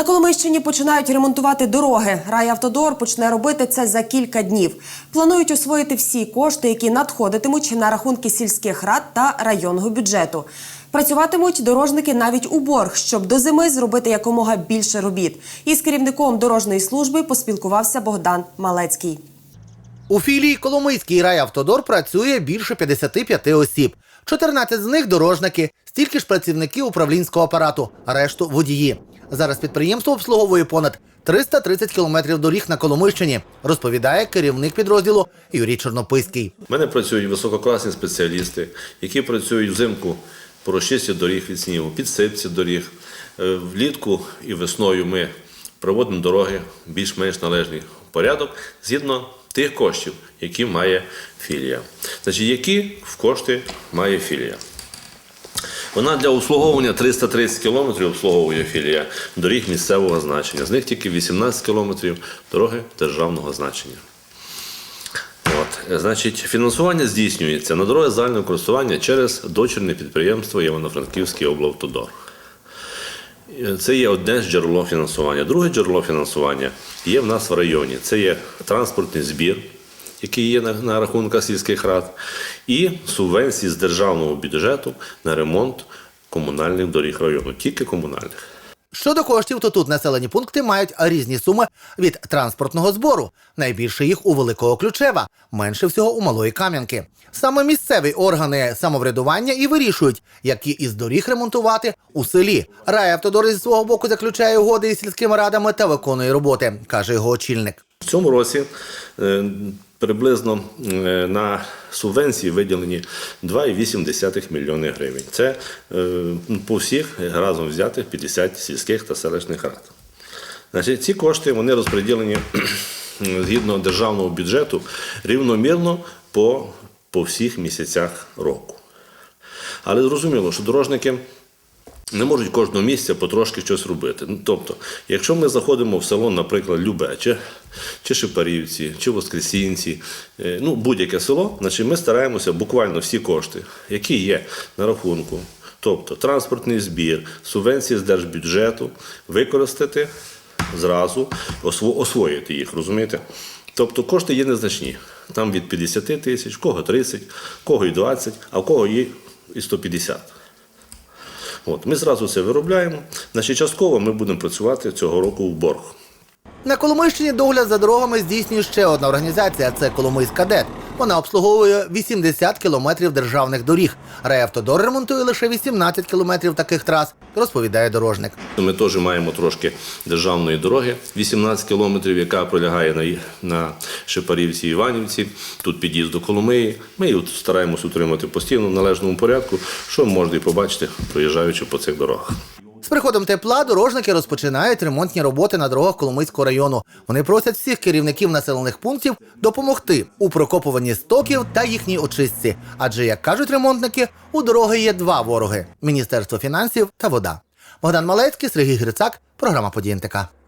На Коломийщині починають ремонтувати дороги. Райавтодор почне робити це за кілька днів. Планують освоїти всі кошти, які надходитимуть на рахунки сільських рад та районного бюджету. Працюватимуть дорожники навіть у борг, щоб до зими зробити якомога більше робіт. Із керівником дорожньої служби поспілкувався Богдан Малецький. У філії Коломийський райавтодор працює більше 55 осіб. 14 з них дорожники, стільки ж працівників управлінського апарату, а решту водії. Зараз підприємство обслуговує понад 330 кілометрів доріг на Коломийщині, розповідає керівник підрозділу Юрій Чорнописький. У мене працюють висококласні спеціалісти, які працюють взимку по розчисті доріг від снігу, підсипці доріг. Е, Влітку і весною ми проводимо дороги більш-менш належний порядок згідно тих коштів, які має філія. Значить, які в кошти має філія? Вона для обслуговування 330 кілометрів обслуговує філія доріг місцевого значення. З них тільки 18 кілометрів дороги державного значення. От, значить, фінансування здійснюється на дороги загального користування через дочірне підприємство Івано-Франківський облавтодор. Це є одне з джерело фінансування. Друге джерело фінансування є в нас в районі. Це є транспортний збір, який є на, на рахунках сільських рад, і субвенції з державного бюджету на ремонт комунальних доріг району, тільки комунальних. Щодо коштів, то тут населені пункти мають різні суми від транспортного збору. Найбільше їх у Великого Ключева, менше всього у Малої Кам'янки. Саме місцеві органи самоврядування і вирішують, які із доріг ремонтувати у селі. Райавтодор зі свого боку заключає угоди із сільськими радами та виконує роботи, каже його очільник. В цьому році е, приблизно е, на субвенції виділені 2,8 мільйони гривень. Це е, по всіх разом взятих 50 сільських та селищних рад. Значить, ці кошти вони розподілені згідно державного бюджету рівномірно по, по всіх місяцях року. Але зрозуміло, що дорожники не можуть кожного місця потрошки щось робити. Ну, тобто, якщо ми заходимо в село, наприклад, Любе, чи, Шепарівці, чи Воскресінці, е, ну, будь-яке село, значить ми стараємося буквально всі кошти, які є на рахунку, тобто транспортний збір, субвенції з держбюджету, використати зразу, осво- освоїти їх, розумієте? Тобто кошти є незначні. Там від 50 тисяч, кого 30, в кого і 20, а в кого і 150. От, ми зразу це виробляємо. Значить, частково ми будемо працювати цього року в борг. На Коломийщині догляд за дорогами здійснює ще одна організація це Коломийська ДЕТ. Вона обслуговує 80 кілометрів державних доріг. Райавтодор ремонтує лише 18 кілометрів таких трас, розповідає дорожник. Ми теж маємо трошки державної дороги, 18 кілометрів, яка пролягає на, на Шепарівці Іванівці. Тут під'їзд до Коломиї. Ми її стараємось утримати постійно в належному порядку, що можна і побачити, проїжджаючи по цих дорогах. З приходом тепла дорожники розпочинають ремонтні роботи на дорогах Коломийського району. Вони просять всіх керівників населених пунктів допомогти у прокопуванні стоків та їхній очистці. Адже, як кажуть ремонтники, у дороги є два вороги: Міністерство фінансів та вода. Богдан Малецький, Сергій Грицак, програма «Події НТК».